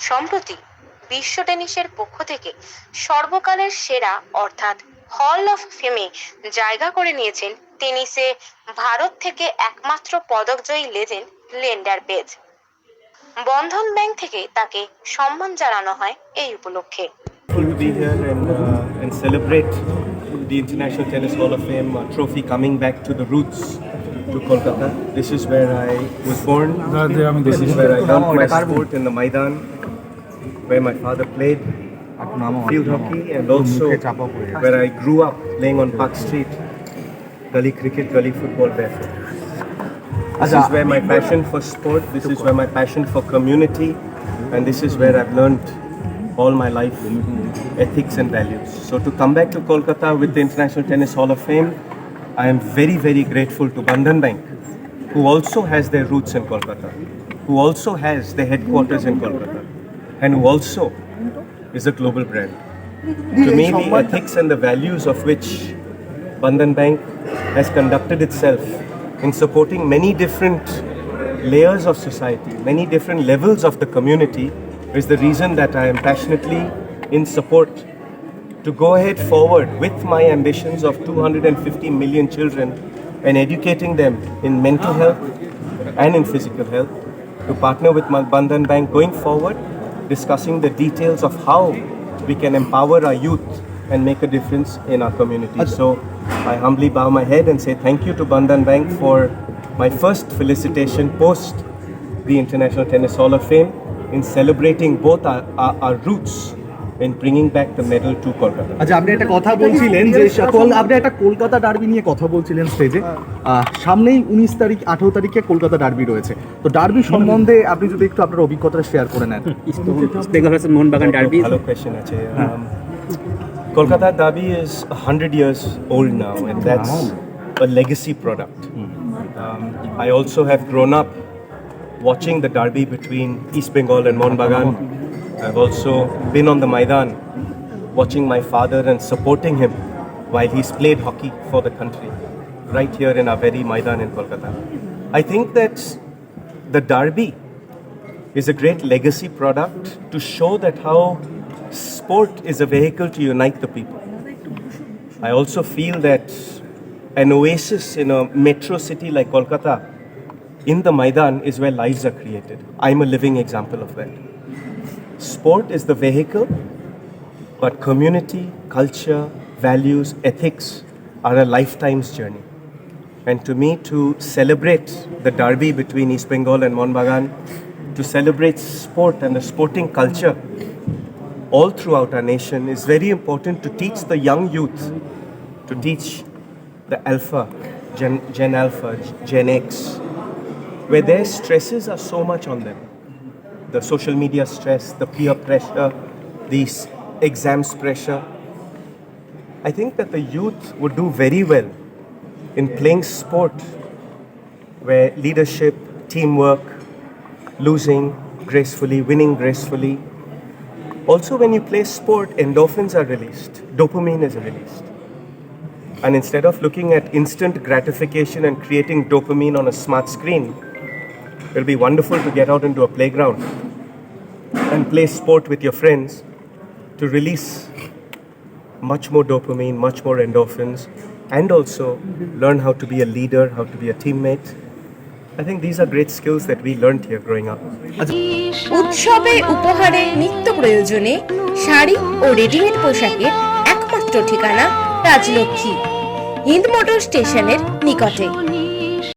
সম্প্রতি বিশ্ব টেনিসের পক্ষ থেকে সর্বকালের সেরা অর্থাৎ হল অফ ফেমে জায়গা করে নিয়েছেন টেনিসে ভারত থেকে একমাত্র পদকজয়ী legend Leander Paes Bandhan bank থেকে তাকে সম্মান জানানো হয় এই উপলক্ষে and, uh, celebrate the International Tennis Hall of Fame uh, trophy coming back to the roots to Kolkata. This is where I was born. This is where I learned my sport in the Maidan, where my father played field hockey and also where I grew up playing on Park Street, gully cricket, gully football barefoot. This is where my passion for sport, this is where my passion for community, and this is where I've learned all my life ethics and values. So to come back to Kolkata with the International Tennis Hall of Fame, I am very, very grateful to Bandhan Bank, who also has their roots in Kolkata, who also has their headquarters in Kolkata, and who also is a global brand. To me, the ethics and the values of which Bandhan Bank has conducted itself in supporting many different layers of society, many different levels of the community, is the reason that I am passionately in support to go ahead forward with my ambitions of 250 million children and educating them in mental health and in physical health, to partner with Bandhan Bank going forward, discussing the details of how we can empower our youth and make a difference in our community. So I humbly bow my head and say thank you to Bandhan Bank for my first felicitation post the International Tennis Hall of Fame in celebrating both our, our, our roots in bringing back the medal to Kolkata. আচ্ছা আপনি একটা কথা বলছিলেন যে সকল আপনি একটা Kolkata derby নিয়ে কথা বলছিলেন স্টেজে সামনেই উনিশ তারিখ আঠারো তারিখে কলকাতা ডার্বি রয়েছে তো ডার্বি সম্বন্ধে আপনি যদি একটু আপনার অভিজ্ঞতা শেয়ার করে নেন Mohun Bagan derby Hello, question, Ajay. Um, Kolkata Derby is 100 years old now, and that's a legacy product. Um, I also have grown up watching the derby between East Bengal and Mohun I've also been on the Maidan watching my father and supporting him while he's played hockey for the country, right here in our very Maidan in Kolkata. I think that the derby is a great legacy product to show that how sport is a vehicle to unite the people. I also feel that an oasis in a metro city like Kolkata, in the Maidan, is where lives are created. I'm a living example of that. Sport is the vehicle, but community, culture, values, ethics are a lifetime's journey. And to me, to celebrate the derby between East Bengal and Monbagan, to celebrate sport and the sporting culture all throughout our nation is very important to teach the young youth, to teach the Alpha, Gen, Gen Alpha, Gen X, where their stresses are so much on them. The social media stress, the peer pressure, the exams pressure. I think that the youth would do very well in playing sport where leadership, teamwork, losing gracefully, winning gracefully. Also, when you play sport, endorphins are released, dopamine is released. And instead of looking at instant gratification and creating dopamine on a smart screen, it'll be wonderful to get out into a playground and play sport with your friends to release much more dopamine, much more endorphins, and also learn how to be a leader, how to be a teammate. I think these are great skills that we learned here growing up. উৎসবে উপহারে নিত্য প্রয়োজনে শাড়ি ও readymade পোশাকের একমাত্র ঠিকানা Rajlakshmi Hind motor স্টেশনের নিকটে